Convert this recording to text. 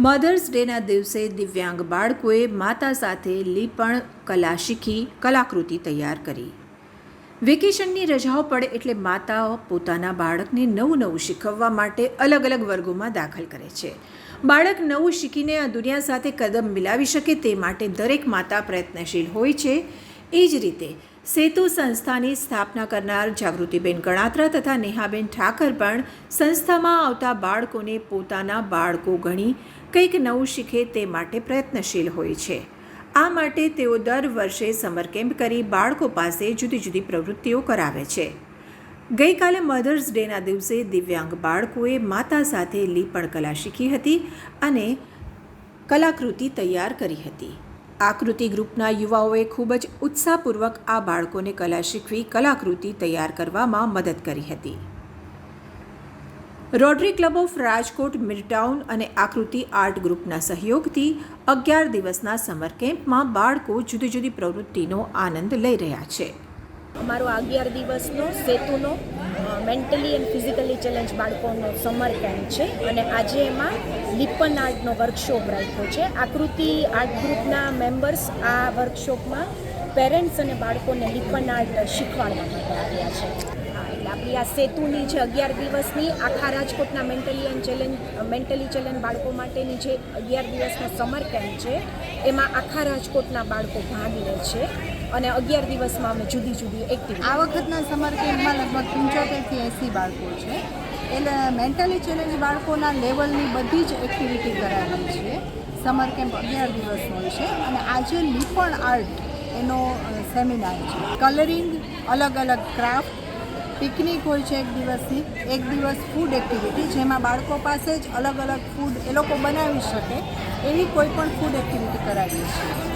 Mothers ડેના દિવસે દિવ્યાંગ બાળકોએ માતા સાથે લીપણ, કલા શીખી, કલાકૃતિ તૈયાર કરી. વેકેશનની રજાઓ પડે એટલે માતાઓ પોતાના બાળકને નવું નવું શીખવવા માટે અલગ અલગ વર્ગોમાં દાખલ કરે છે. બાળક નવું શીખીને આ દુનિયા સાથે કદમ મિલાવી શકે તે માટે દરેક માતા પ્રયત્નશીલ હોય છે. એ જ રીતે સેતુ સંસ્થાની સ્થાપના કરનાર જાગૃતિબેન ગણાત્રા તથા નેહાબેન ઠાકર પણ સંસ્થામાં આવતા બાળકોને પોતાના બાળકો ગણી કંઈક નવું શીખે તે માટે પ્રયત્નશીલ હોય છે. આ માટે તેઓ દર વર્ષે સમર કેમ્પ કરી બાળકો પાસે જુદી જુદી પ્રવૃત્તિઓ કરાવે છે. ગઈકાલે મધર્સ ડેના દિવસે દિવ્યાંગ બાળકોએ માતા સાથે લીપણ કલા શીખી હતી અને કલાકૃતિ તૈયાર કરી હતી. આકૃતિ ગ્રુપના યુવાઓએ ખૂબ જ ઉત્સાહપૂર્વક આ બાળકોને કલા શીખવી કલાકૃતિ તૈયાર કરવામાં મદદ કરી હતી. Rotary club of Rajkot, midtown અને આકૃતિ આર્ટ ગ્રુપના સહયોગથી અગિયાર દિવસના સમર કેમ્પમાં બાળકો જુદી જુદી પ્રવૃત્તિનો આનંદ લઈ રહ્યા છે. અમારો અગિયાર દિવસનો સેતુનો મેન્ટલી એન્ડ ફિઝિકલી ચેલેન્જ બાળકોનો સમર કેમ્પ છે અને આજે એમાં લિપન આર્ટનો વર્કશોપ રાખ્યો છે. આકૃતિ આર્ટ ગ્રુપના મેમ્બર્સ આ વર્કશોપમાં પેરેન્ટ્સ અને બાળકોને લિપન આર્ટ શીખવાડવા આવ્યા છે. એટલે આપણી આ સેતુની જે અગિયાર દિવસની આખા રાજકોટના mentally and challenge mentally challenge બાળકો માટેની જે અગિયાર દિવસનો સમર કેમ્પ છે, એમાં આખા રાજકોટના બાળકો ભાગ લે છે. અને અગિયાર દિવસમાં અમે જુદી જુદી એક્ટિવિટી આ વખતના સમર કેમ્પમાં લગભગ પંચોતેરથી એંસી બાળકો છે. એટલે મેન્ટલી ચેલેન્જ બાળકોના લેવલની બધી જ એક્ટિવિટી કરાવી છે. સમર કેમ્પ અગિયાર દિવસનો છે અને આજે લીપણ આર્ટ એનો સેમિનાર છે. કલરિંગ અલગ અલગ ક્રાફ્ટ પિકનિક હોય છે એક દિવસની, એક દિવસ ફૂડ એક્ટિવિટી જેમાં બાળકો પાસે જ અલગ અલગ ફૂડ એ લોકો બનાવી શકે, એવી કોઈ પણ ફૂડ એક્ટિવિટી કરાવીએ છીએ